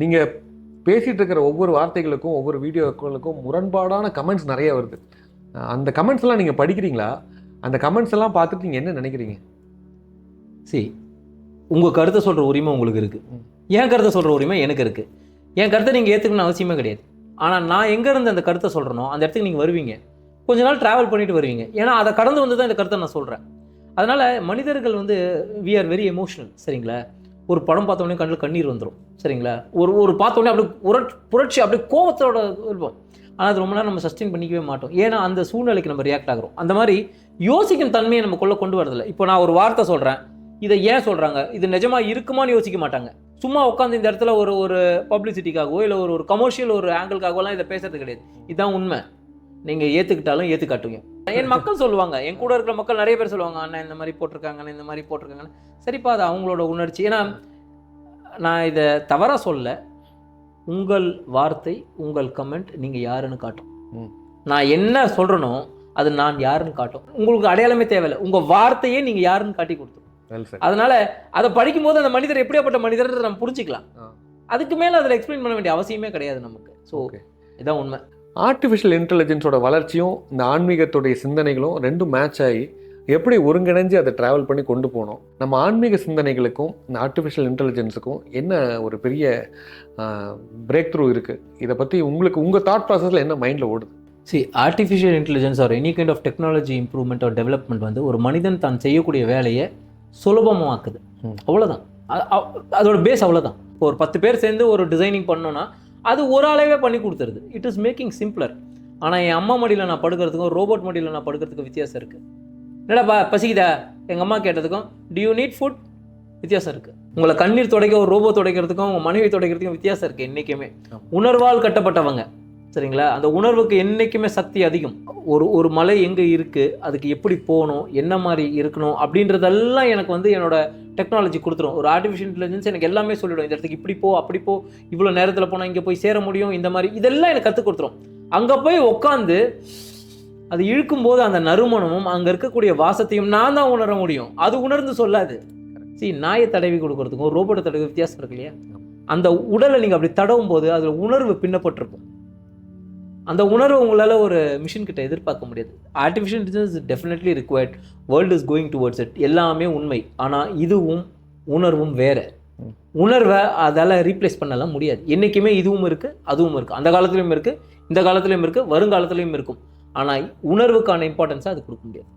நீங்கள் பேசிகிட்டு இருக்கிற ஒவ்வொரு வார்த்தைகளுக்கும் ஒவ்வொரு வீடியோக்களுக்கும் முரண்பாடான கமெண்ட்ஸ் நிறைய வருது. அந்த கமெண்ட்ஸ் எல்லாம் நீங்கள் படிக்கிறீங்களா? அந்த கமெண்ட்ஸ் எல்லாம் பார்த்துட்டு நீங்கள் என்ன நினைக்கிறீங்க? சரி உங்கள் கருத்தை சொல்கிற உரிமை உங்களுக்கு இருக்குது என் கருத்தை சொல்கிற உரிமை எனக்கு இருக்குது என் கருத்தை நீங்கள் ஏற்றுக்கணும்னு அவசியமே கிடையாது. ஆனால் நான் எங்கேருந்து அந்த கருத்தை சொல்கிறனோ அந்த இடத்துக்கு நீங்கள் வருவீங்க. கொஞ்ச நாள் ட்ராவல் பண்ணிட்டு வருவீங்க. ஏன்னா அதை கடந்து வந்து தான் இந்த கருத்தை நான் சொல்கிறேன் அதனால் மனிதர்கள் வந்து வி ஆர் வெரி எமோஷனல் சரிங்களா? ஒரு படம் பார்த்தோன்னே கண்ணில் கண்ணீர் வந்துடும் சரிங்களா? ஒரு ஒரு பார்த்தோன்னே அப்படியே உரட் புரட்சி அப்படியே கோவத்தோட இருப்போம். ஆனால் அது ரொம்ப நேரம் நம்ம சஸ்டெயின் பண்ணிக்கவே மாட்டோம். ஏன்னா அந்த சூழ்நிலைக்கு நம்ம ரியாக்ட் ஆகிறோம். அந்த மாதிரி யோசிக்கும் தன்மையை நமக்குள்ளே கொண்டு வரதில்லை. இப்போ நான் ஒரு வார்த்தை சொல்கிறேன் இதை ஏன் சொல்கிறாங்க இது நிஜமாக இருக்குமான்னு யோசிக்க மாட்டாங்க. சும்மா உட்காந்து இந்த இடத்துல ஒரு ஒரு பப்ளிசிட்டிக்காகவோ இல்லை ஒரு ஒரு கமர்ஷியல் ஒரு ஆங்கிள்காகவோலாம் இதை பேசுறது கிடையாது. இதுதான் உண்மை. நீங்கள் ஏற்றுக்கிட்டாலும் ஏற்றுக்காட்டுவீங்க என் மக்கள் சொல்லுவாங்க என் கூட இருக்கிற மக்கள் நிறைய பேர் சொல்லுவாங்க அண்ணன் இந்த மாதிரி போட்டிருக்காங்க அண்ணன் இந்த மாதிரி போட்டிருக்காங்கன்னு. சரிப்பா அது அவங்களோட உணர்ச்சி. ஏன்னா நான் இதை தவறாக சொல்ல உங்கள் வார்த்தை உங்கள் கமெண்ட் நீங்கள் யாருன்னு காட்டும். நான் என்ன சொல்கிறேனோ அது நான் யாருன்னு காட்டும். உங்களுக்கு அடையாளமே தேவையில்லை. உங்கள் வார்த்தையே நீங்கள் யாருன்னு காட்டி கொடுத்துரும். சார் அதனால அதை படிக்கும்போது அந்த மனிதர் எப்படியாப்பட்ட மனிதர் நம்ம புரிஞ்சுக்கலாம். அதுக்கு மேலே அதில் எக்ஸ்பிளைன் பண்ண வேண்டிய அவசியமே கிடையாது நமக்கு. ஸோ ஓகே இதான் உண்மை. ஆர்டிஃபிஷியல் இன்டெலிஜென்ஸோட வளர்ச்சியும் இந்த ஆன்மீகத்துடைய சிந்தனைகளும் ரெண்டும் மேட்ச் ஆகி எப்படி ஒருங்கிணைஞ்சு அதை ட்ராவல் பண்ணி கொண்டு போனோம்? நம்ம ஆன்மீக சிந்தனைகளுக்கும் இந்த ஆர்டிஃபிஷியல் இன்டெலிஜென்ஸுக்கும் என்ன ஒரு பெரிய பிரேக் த்ரூ இருக்குது இதை பற்றி உங்களுக்கு உங்கள் தாட் ப்ராசஸில் என்ன மைண்டில் ஓடுது? See artificial intelligence or any kind of technology improvement or development வந்து ஒரு மனிதன் தான் செய்யக்கூடிய வேலையை சுலபமாக்குது. அவ்வளோதான் அதோட பேஸ் அவ்வளோதான் இப்போ ஒரு பத்து பேர் சேர்ந்து ஒரு டிசைனிங் பண்ணோன்னா அது ஒரு ஆளாவே பண்ணி கொடுத்துருது. இட் இஸ் மேக்கிங் சிம்பிளர் ஆனால் என் அம்மா மடியில் நான் படுக்கிறதுக்கும் ரோபோட் மடியில் நான் படுக்கிறதுக்கும் வித்தியாசம் இருக்குது என்னடாப்பா பசிக்குதா? எங்கள் அம்மா கேட்டதுக்கும் do you நீட் ஃபுட் வித்தியாசம் இருக்குது உங்களை கண்ணீர் துடைக்க ஒரு ரோபோ துடைக்கிறதுக்கும் உங்கள் மனைவி துடைக்கிறதுக்கும் வித்தியாசம் இருக்குது என்றைக்குமே. உணர்வால் கட்டப்பட்டவங்க. சரிங்களா? அந்த உணர்வுக்கு என்றைக்குமே சக்தி அதிகம். ஒரு ஒரு மலை எங்கே இருக்குது அதுக்கு எப்படி போகணும்? என்ன மாதிரி இருக்கணும்? அப்படின்றதெல்லாம் எனக்கு வந்து என்னோட டெக்னாலஜி கொடுத்துரும். ஒரு ஆர்டிஃபிஷியல் இன்டெலிஜென்ஸ் எனக்கு எல்லாமே சொல்லிடும். இந்த இடத்துக்கு இப்படி போ அப்படி போ இவ்வளோ நேரத்தில் போனால் இங்கே போய் சேர முடியும்? இந்த மாதிரி. இதெல்லாம் எனக்கு கற்றுக் கொடுத்துரும். அங்கே போய் உட்காந்து அது இழுக்கும்போது அந்த நறுமணமும் அங்கே இருக்கக்கூடிய வாசத்தையும் நான் தான் உணர முடியும். அது உணர்ந்து சொல்லாது. சரி நாயை தடவி கொடுக்கறதுக்கும் ரோபோட்டை தடவி வித்தியாசம் இருக்கு இல்லையா? அந்த உடலை நீங்கள் அப்படி தடவும் போது அதில் உணர்வு பின்னப்பட்டிருக்கும். அந்த உணர்வு உங்களால் ஒரு மிஷின் கிட்ட எதிர்பார்க்க முடியாது. Artificial intelligence definitely required world is going towards it எல்லாமே உண்மை. ஆனால் இதுவும் உணர்வும் வேற. உணர்வை அதால் ரீப்ளேஸ் பண்ணலாம் முடியாது. என்றைக்குமே இதுவும் இருக்குது அதுவும் இருக்குது அந்த காலத்துலேயும் இருக்குது இந்த காலத்துலேயும் இருக்குது வருங்காலத்துலேயும் இருக்கும். ஆனால் உணர்வுக்கான இம்பார்ட்டன்ஸை அது கொடுக்க முடியாது.